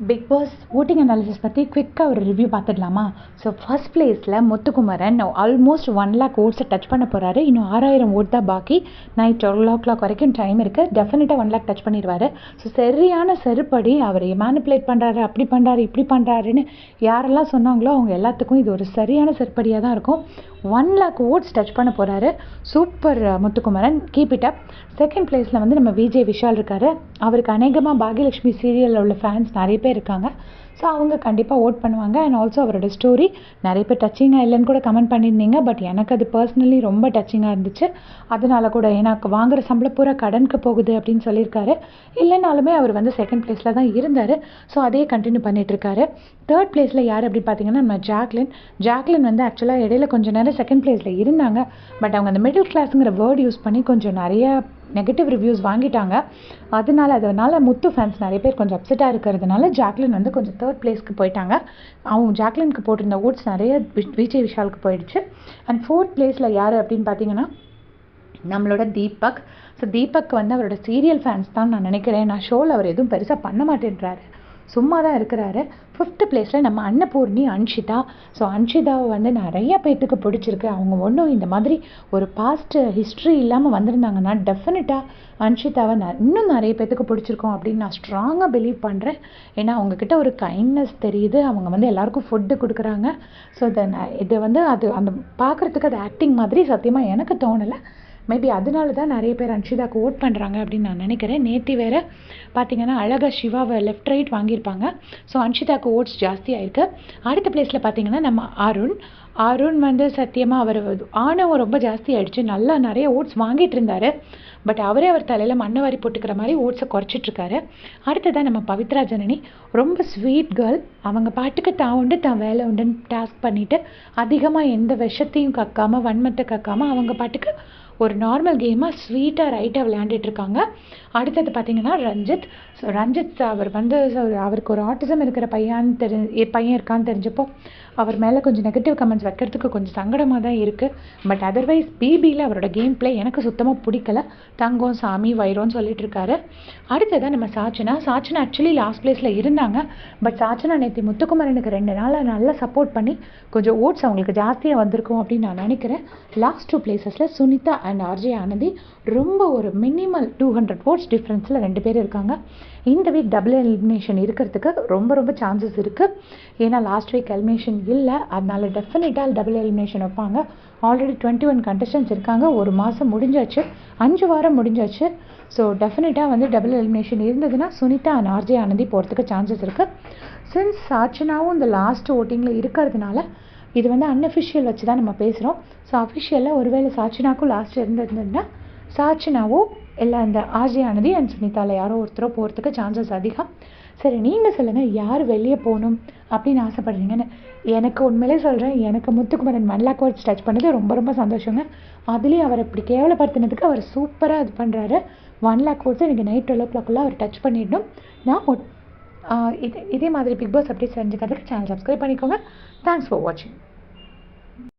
Big pass voting analysis பற்றி குவிக்காக ஒரு review பார்த்துடலாமா? ஸோ ஃபர்ஸ்ட் பிளேஸில் முத்துக்குமரன் ஆல்மோஸ்ட் ஒன் லேக் ஓட்ஸை டச் பண்ண போகிறாரு இன்னும் ஆறாயிரம் ஓட் தான் பாக்கி. நைட் டுவெல் ஓ கிளாக் வரைக்கும் டைம் இருக்குது டெஃபினட்டாக ஒன் லேக் டச் பண்ணிடுவார். ஸோ சரியான செருப்படி அவர் மேனிப்புலேட் பண்ணுறாரு அப்படி பண்ணுறாரு இப்படி பண்ணுறாருன்னு யாரெல்லாம் சொன்னாங்களோ அவங்க எல்லாத்துக்கும் இது ஒரு சரியான செருப்படியாக தான் இருக்கும். ஒன் லேக் ஓட்ஸ் டச் பண்ண போகிறாரு super Muthukumaran. Keep it up second பிளேஸில் வந்து நம்ம விஜய் விஷால் இருக்காரு. அவருக்கு அநேகமாக பாகியலட்சுமி சீரியலில் உள்ள ஃபேன்ஸ் நிறைய பேர் இருக்காங்க. ஸோ அவங்க கண்டிப்பாக ஓட் பண்ணுவாங்க. அண்ட் ஆல்சோ அவரோட ஸ்டோரி நிறைய பேர் டச்சிங்காக இல்லைன்னு கூட கமெண்ட் பண்ணியிருந்தீங்க. பட் எனக்கு அது பர்சனலி ரொம்ப டச்சிங்காக இருந்துச்சு. அதனால கூட எனக்கு வாங்குகிற சம்பளம் பூரா கடனுக்கு போகுது அப்படின்னு சொல்லியிருக்காரு. இல்லைனாலுமே அவர் வந்து செகண்ட் பிளேஸில் தான் இருந்தார். ஸோ அதே கண்டினியூ பண்ணிகிட்ருக்காரு தேர்ட் பிளேஸில் யார் அப்படின்னு பார்த்தீங்கன்னா நம்ம ஜாக்லின். ஜாக்லின் வந்து ஆக்சுவலாக இடையில கொஞ்சம் நேரம் செகண்ட் பிளேஸில் இருந்தாங்க. பட் அவங்க அந்த மிடில் கிளாஸுங்கிற வேர்ட் யூஸ் பண்ணி கொஞ்சம் நிறைய நெகட்டிவ் ரிவ்யூஸ் வாங்கிட்டாங்க. அதனால அதனால் முத்து ஃபேன்ஸ் நிறைய பேர் கொஞ்சம் அப்செட்டாக இருக்கிறதுனால ஜாக்லின் வந்து கொஞ்சம் தேர்ட் பிளேஸ்க்கு போயிட்டாங்க. அவங்க ஜாக்லினுக்கு போட்டிருந்த ஓட்ஸ் நிறைய விஜய் விஷாலுக்கு போயிடுச்சு. அண்ட் ஃபோர்த் பிளேஸில் யார் அப்படின்னு பார்த்தீங்கன்னா நம்மளோட தீபக். ஸோ தீபக் வந்து அவரோட சீரியல் ஃபேன்ஸ் தான் நான் நினைக்கிறேன். நான் ஷோவில் அவர் எதுவும் பெருசாக பண்ண மாட்டேன்றாரு. சும்மா தான் இருக்கிறாரு. ஃபிஃப்த்து பிளேஸில் நம்ம அன்னபூர்ணி அன்ஷிதா. ஸோ அன்ஷிதாவை வந்து நிறைய பேர்த்துக்கு பிடிச்சிருக்கு. அவங்க ஒன்றும் இந்த மாதிரி ஒரு பாஸ்ட் ஹிஸ்ட்ரி இல்லாமல் வந்திருந்தாங்கன்னா டெஃபினட்டாக அன்ஷிதாவை ந இன்னும் நிறைய பேர்த்துக்கு பிடிச்சிருக்கோம் அப்படின்னு நான் ஸ்ட்ராங்காக பிலீவ் பண்ணுறேன் ஏன்னா அவங்கக்கிட்ட ஒரு கைண்ட்னஸ் தெரியுது. அவங்க வந்து எல்லாருக்கும் ஃபுட்டு கொடுக்குறாங்க. ஸோ இதை இது வந்து அது அந்த பார்க்குறதுக்கு அது ஆக்டிங் மாதிரி சத்தியமாக எனக்கு தோணலை. மேபி அதனால தான் நிறைய பேர் அன்ஷிதாக்கு ஓட் பண்ணுறாங்க அப்படின்னு நான் நினைக்கிறேன். நேத்தி வேற பார்த்தீங்கன்னா அழகா சிவாவை லெஃப்ட் ரைட் வாங்கியிருப்பாங்க. ஸோ அன்ஷிதாக்கு ஓட்ஸ் ஜாஸ்தியாயிருக்கு அடுத்த பிளேஸில் பார்த்தீங்கன்னா நம்ம அருண். அருண் வந்து சத்தியமாக அவர் ஆணவம் ரொம்ப ஜாஸ்தி ஆயிடுச்சு. நல்லா நிறைய ஓட்ஸ் வாங்கிட்டு இருந்தார். பட் அவரே அவர் தலையில் மண்ணை வாரி போட்டுக்கிற மாதிரி ஓட்ஸை குறைச்சிட்டு இருக்காரு. அடுத்ததான் நம்ம பவித்ரா ஜனனி. ரொம்ப ஸ்வீட் கேர்ள் அவங்க பாட்டுக்கு தான் உண்டு தான் வேலை உண்டுன்னு டாஸ்க் பண்ணிவிட்டு அதிகமாக எந்த விஷத்தையும் கக்காமல் வன்மத்தை கக்காமல் அவங்க பாட்டுக்கு ஒரு நார்மல் கேமாக ஸ்வீட்டாக ரைட்டாக விளையாண்டுட்டு இருக்காங்க அடுத்தது பார்த்தீங்கன்னா ரஞ்சித். ஸோ ரஞ்சித் அவர் வந்து அவருக்கு ஒரு ஆட்டிசம் இருக்கிற பையன் தெரி பையன் இருக்கான்னு தெரிஞ்சப்போ அவர் மேலே கொஞ்சம் நெகட்டிவ் கமெண்ட்ஸ் வைக்கிறதுக்கு கொஞ்சம் சங்கடமாக தான் இருக்குது பட் அதர்வைஸ் பிபியில் அவரோட கேம் பிளே எனக்கு சுத்தமாக பிடிக்கல. தங்கம் சாமி வைரோன்னு சொல்லிட்டு இருக்காரு. அடுத்ததான் நம்ம சாச்சனா. சாச்சனா ஆக்சுவலி லாஸ்ட் பிளேஸில் இருந்தாங்க. பட் சாச்சனா நேற்று முத்துக்குமரனுக்கு ரெண்டு நாளாக நல்லா சப்போர்ட் பண்ணி கொஞ்சம் ஓட்ஸ் அவங்களுக்கு ஜாஸ்தியாக வந்திருக்கும் அப்படின்னு நான் நினைக்கிறேன். லாஸ்ட் டூ பிளேசஸில் சுனிதா அண்ட் ஆர்ஜே ஆனந்தி ரொம்ப ஒரு மினிமல் டூ ஹண்ட்ரட் ஓட்ஸ் டிஃப்ரென்ஸில் ரெண்டு பேர் இருக்காங்க. இந்த வீக் டபுள் எலிமினேஷன் இருக்கிறதுக்கு ரொம்ப ரொம்ப சான்சஸ் இருக்குது ஏன்னா லாஸ்ட் வீக் எலிமினேஷன் இல்லை. அதனால் டெஃபினட்டாக டபுள் எலிமினேஷன் வைப்பாங்க. ஆல்ரெடி டுவெண்ட்டி ஒன் கண்டஸ்டன்ஸ் இருக்காங்க. ஒரு மாதம் முடிஞ்சாச்சு. அஞ்சு வாரம் முடிஞ்சாச்சு. ஸோ டெஃபினட்டாக வந்து டபுள் எலிமினேஷன் இருந்ததுன்னா சுனிதா அண்ட் ஆர்ஜே ஆனந்தி போகிறதுக்கு சான்சஸ் இருக்குது சின்ஸ் சாட்சனாவும் இந்த லாஸ்ட் ஓட்டிங்கில் இருக்கிறதுனால இது வந்து அன்அஃபிஷியல் வச்சு தான் நம்ம பேசுகிறோம் ஸோ அஃபிஷியலாக ஒருவேளை சாச்சனாக்கும் லாஸ்ட் இருந்திருந்ததுன்னா சாச்சனாவோ இல்லை அந்த ஆர்ஜே ஆனந்தி அண்ட் சுனிதாவில் யாரோ ஒருத்தரோ போகிறதுக்கு சான்சஸ் அதிகம். சரி நீங்கள் சொல்லுங்கள் யார் வெளியே போகணும் அப்படின்னு ஆசைப்படுறீங்கன்னு. எனக்கு உண்மையிலே சொல்கிறேன் எனக்கு Muthukumaran one lakh words touch பண்ணது ரொம்ப ரொம்ப சந்தோஷங்க. அதுலேயும் அவர் இப்படி கேவலப்படுத்தினதுக்கு அவர் சூப்பராக இது பண்ணுறாரு ஒன் லேக் வேர்ட்ஸ் எனக்கு நைட் டுவெல் ஓ கிளாக்குள்ளே அவர் டச் பண்ணிடணும். நான் ஒட்- இதே இதே மாதிரி பிக் பாஸ் அப்டேட்ஸ் தெரிஞ்சுக்கிறதுக்கு சேனல் சப்ஸ்கிரைப் பண்ணிக்கோங்க. தேங்க்ஸ் ஃபார் வாட்சிங்